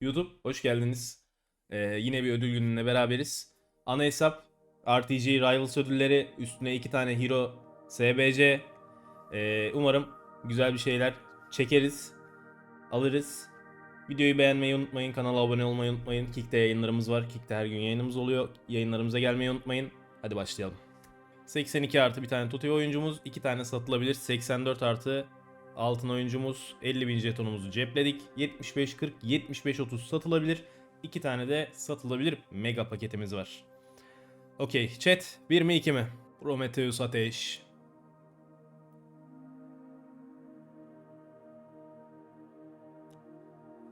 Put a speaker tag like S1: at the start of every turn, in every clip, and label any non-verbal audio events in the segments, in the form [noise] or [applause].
S1: YouTube hoş geldiniz. Ee, yine bir ödül gününe beraberiz. Ana hesap RTG Rivals ödülleri üstüne iki tane Hero SBC. Ee, umarım güzel bir şeyler çekeriz. Alırız. Videoyu beğenmeyi unutmayın. Kanala abone olmayı unutmayın. Kick'te yayınlarımız var. Kick'te her gün yayınımız oluyor. Yayınlarımıza gelmeyi unutmayın. Hadi başlayalım. 82 artı bir tane tutuyor oyuncumuz. 2 tane satılabilir. 84 artı altın oyuncumuz. 50 bin jetonumuzu cepledik. 75-40, 75-30 satılabilir. 2 tane de satılabilir mega paketimiz var. Okey chat 1 mi 2 mi? Prometheus Ateş.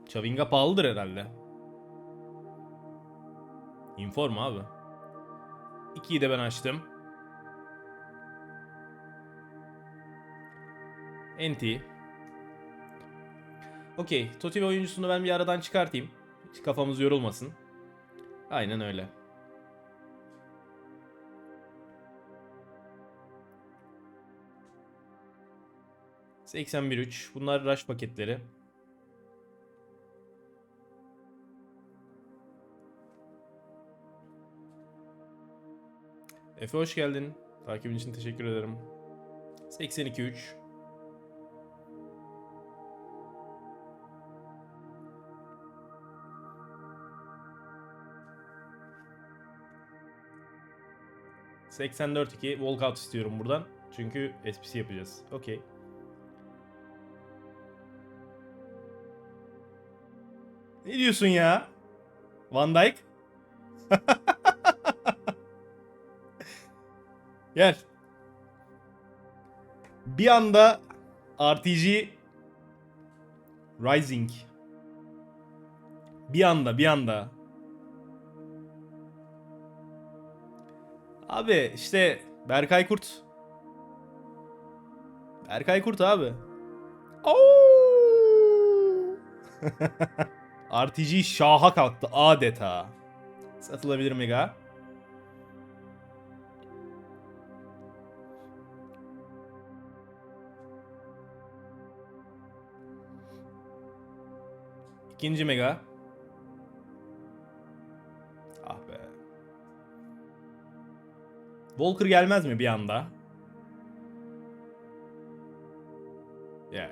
S1: Chavinga pahalıdır herhalde. Inform abi. 2'yi de ben açtım. NT. Okey. Totivi oyuncusunu ben bir aradan çıkartayım. Hiç kafamız yorulmasın. Aynen öyle. ...81.3. Bunlar rush paketleri. Efe hoş geldin. Takibin için teşekkür ederim. 82.3. ...84-2 walkout istiyorum buradan. Çünkü SPC yapacağız. Okey. Ne diyorsun ya? Van Dijk? [laughs] Gel. Bir anda RPG Rising. Bir anda, bir anda. Abi işte Berkay Kurt. Berkay Kurt abi. [laughs] RPG şaha kalktı adeta. Satılabilir mega. İkinci mega. Ah be. Walker gelmez mi bir anda? Yeah.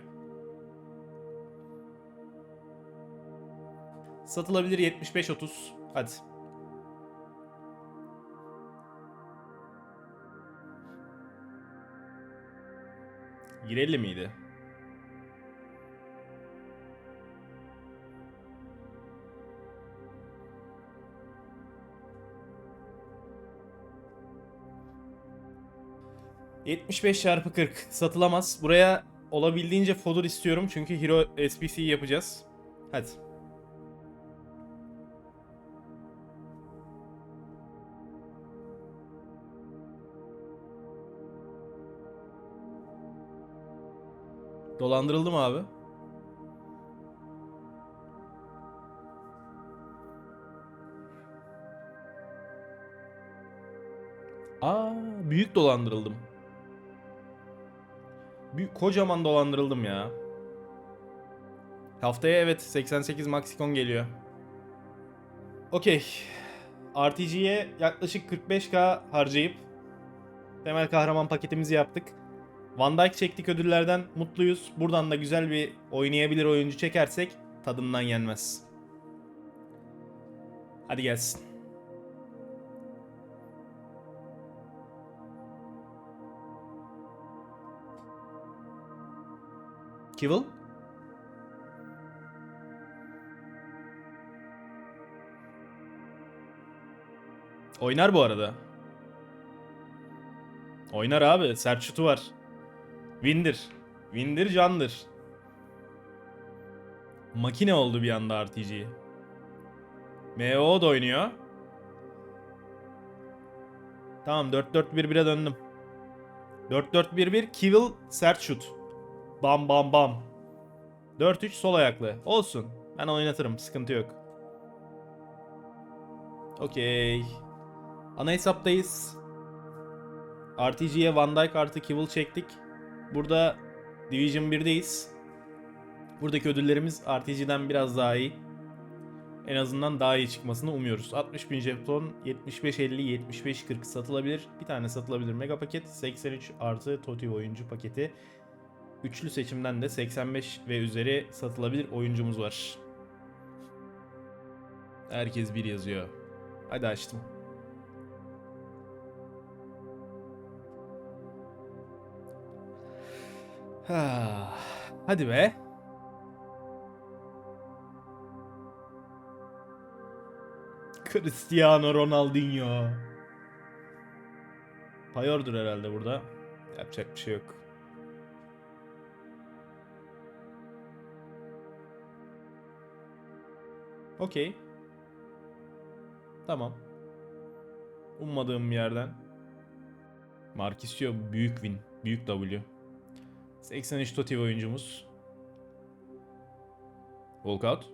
S1: Satılabilir 75-30. Hadi. Girelli miydi? ...75 çarpı 40 satılamaz. Buraya olabildiğince fodder istiyorum çünkü Hero SPC yapacağız. Hadi. Dolandırıldı mı abi? Aa, büyük dolandırıldım. Büyük, kocaman dolandırıldım ya. Haftaya evet 88 Maxicon geliyor. Okey. RTG'ye yaklaşık 45k harcayıp temel kahraman paketimizi yaptık. Van Dijk çektik ödüllerden mutluyuz. Buradan da güzel bir oynayabilir oyuncu çekersek tadından yenmez. Hadi gelsin. Kivil? Oynar bu arada. Oynar abi. Sert şutu var. Windir. Windir candır. Makine oldu bir anda RPG. MO da oynuyor. Tamam 4-4-1-1'e döndüm. 4-4-1-1 Kivil sert şut. Bam bam bam. 4-3 sol ayaklı. Olsun. Ben oynatırım. Sıkıntı yok. Okey. Ana hesaptayız. RTG'ye Van Dijk artı Kivil çektik. Burada Division 1'deyiz. Buradaki ödüllerimiz RTG'den biraz daha iyi. En azından daha iyi çıkmasını umuyoruz. 60 bin jeton 75-50 75-40 satılabilir. Bir tane satılabilir mega paket. 83 artı Toti oyuncu paketi. Üçlü seçimden de 85 ve üzeri satılabilir oyuncumuz var. Herkes bir yazıyor. Hadi açtım. Ha, hadi be. Cristiano Ronaldinho. Payordur herhalde burada. Yapacak bir şey yok. Okey. Tamam. Ummadığım yerden. Marquisio büyük win. Büyük W. 83 Totti oyuncumuz. Walkout.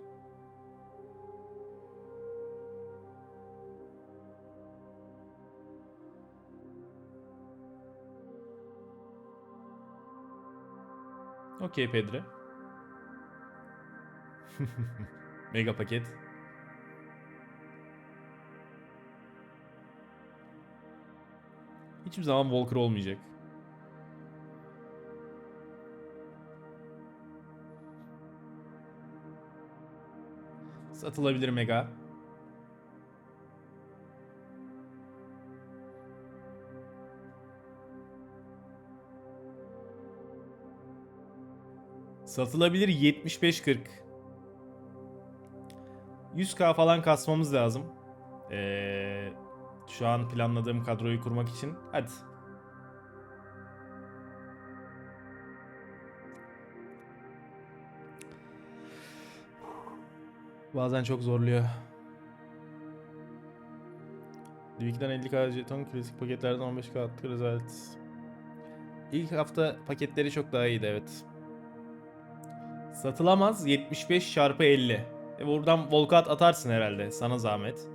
S1: Okey Pedri. [laughs] Mega paket. Hiçbir zaman Walker olmayacak. Satılabilir Mega. Satılabilir 75-40. 100k falan kasmamız lazım. Ee, şu an planladığım kadroyu kurmak için. Hadi. Bazen çok zorluyor. Diviki'den 50k jeton, klasik paketlerden 15k attı rezalet. İlk hafta paketleri çok daha iyiydi evet. Satılamaz 75 çarpı 50. E buradan volkat atarsın herhalde sana zahmet.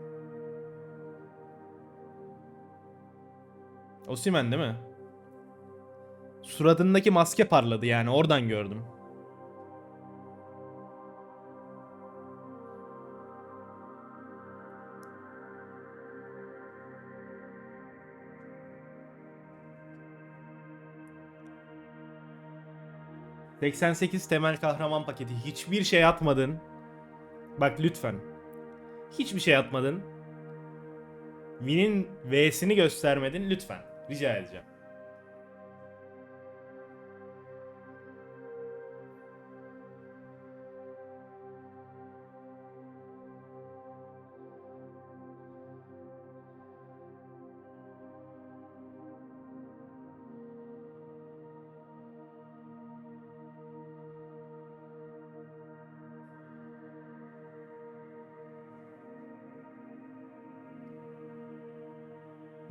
S1: Osimen değil mi? Suratındaki maske parladı yani oradan gördüm. ...88 temel kahraman paketi. Hiçbir şey atmadın. Bak lütfen. Hiçbir şey atmadın. Win'in V'sini göstermedin lütfen. Rica edeceğim.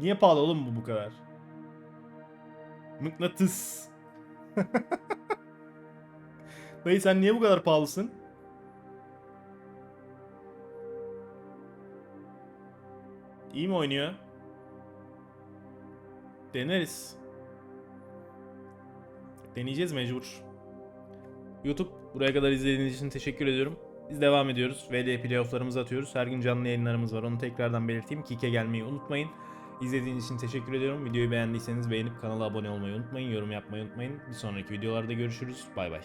S1: Niye pahalı oğlum bu bu kadar? Mıknatıs. [laughs] Dayı sen niye bu kadar pahalısın? İyi mi oynuyor? Deneriz. Deneyeceğiz mecbur. YouTube buraya kadar izlediğiniz için teşekkür ediyorum. Biz devam ediyoruz. VD playofflarımızı atıyoruz. Her gün canlı yayınlarımız var. Onu tekrardan belirteyim. Kike gelmeyi unutmayın. İzlediğiniz için teşekkür ediyorum. Videoyu beğendiyseniz beğenip kanala abone olmayı unutmayın. Yorum yapmayı unutmayın. Bir sonraki videolarda görüşürüz. Bay bay.